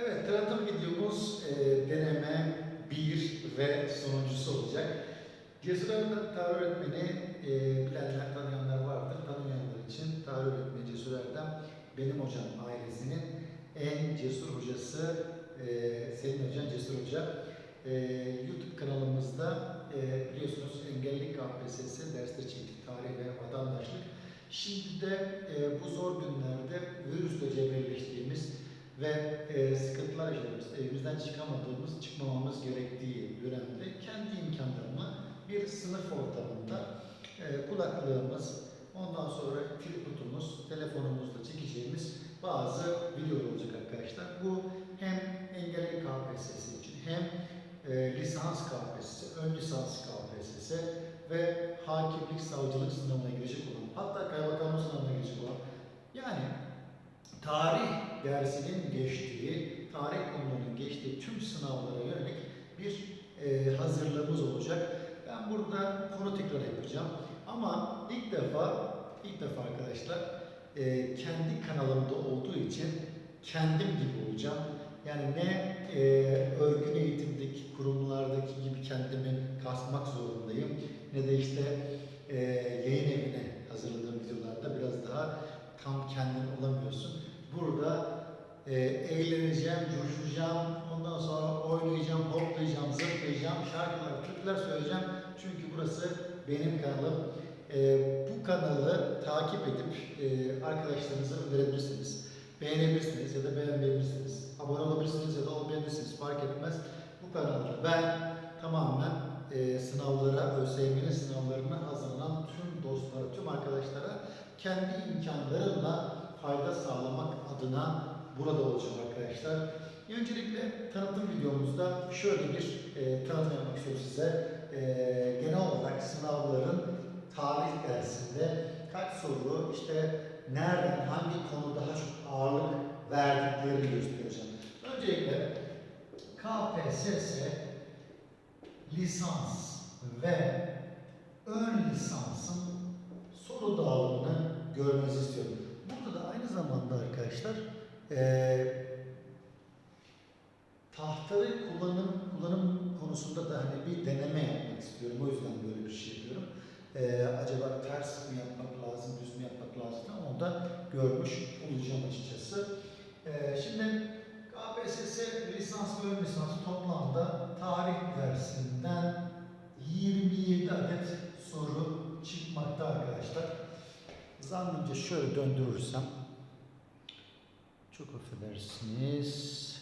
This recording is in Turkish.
Evet, tanıtım videomuz e, deneme 1 ve sonuncusu olacak. Cesur tarih öğretmeni e, bilenler, tanıyanlar vardır. Tanımayanlar için tarih öğretmeni Cesur Erdem benim hocam ailesinin en cesur hocası e, Selin Hoca, Cesur Hoca. E, YouTube kanalımızda e, biliyorsunuz engelli KPSS dersleri çektik, tarih ve vatandaşlık. Şimdi de e, bu zor günlerde virüsle cebelleştiğimiz ve e, sıkıntılar yaşadığımız, evimizden çıkamadığımız, çıkmamamız gerektiği dönemde kendi imkanlarımla bir sınıf ortamında e, kulaklığımız, ondan sonra tripodumuz, telefonumuzla çekeceğimiz bazı videolar olacak arkadaşlar. Bu hem engelli KPSS için hem e, lisans KPSS, ön lisans KPSS ve hakimlik, savcılık sınavına girecek olan, hatta kaymakamlık sınavına girecek olan, yani tarih dersinin geçtiği, tarih konularının geçtiği tüm sınavlara yönelik bir e, hazırlığımız olacak. Ben burada konu tekrar yapacağım. Ama ilk defa, ilk defa arkadaşlar e, kendi kanalımda olduğu için kendim gibi olacağım. Yani ne e, örgün eğitimdeki kurumlardaki gibi kendimi kasmak zorundayım ne de işte e, yayın evine hazırladığım videolarda biraz daha tam kendin olamıyorsun. E, eğleneceğim, coşacağım, ondan sonra oynayacağım, hoplayacağım, zıplayacağım, şarkılar, türküler söyleyeceğim. Çünkü burası benim kanalım. E, bu kanalı takip edip e, arkadaşlarınıza önerebilirsiniz. Beğenebilirsiniz ya da beğenmeyebilirsiniz. Abone olabilirsiniz ya da olmayabilirsiniz. Fark etmez. Bu kanalda ben tamamen e, sınavlara, ÖSYM'nin sınavlarına hazırlanan tüm dostlara, tüm arkadaşlara kendi imkanlarımla fayda sağlamak adına burada olacağım arkadaşlar. Öncelikle tanıtım videomuzda şöyle bir e, tanıtım yapmak istiyorum size. E, genel olarak sınavların tarih dersinde kaç soru, işte nereden, hangi konu daha çok ağırlık verdiklerini göstereceğim. Öncelikle KPSS lisans ve ön lisansın soru dağılımını görmenizi istiyorum. Burada da aynı zamanda arkadaşlar eee tahtayı kullanım kullanım konusunda da hani bir deneme yapmak istiyorum. O yüzden böyle bir şey yapıyorum. Eee, acaba ters mi yapmak lazım, düz mü yapmak lazım onu da görmüş olacağım açıkçası. Eee, şimdi KPSS lisans ve ön lisans toplamda tarih dersinden 27 adet soru çıkmakta arkadaşlar. Zannımca şöyle döndürürsem çok affedersiniz.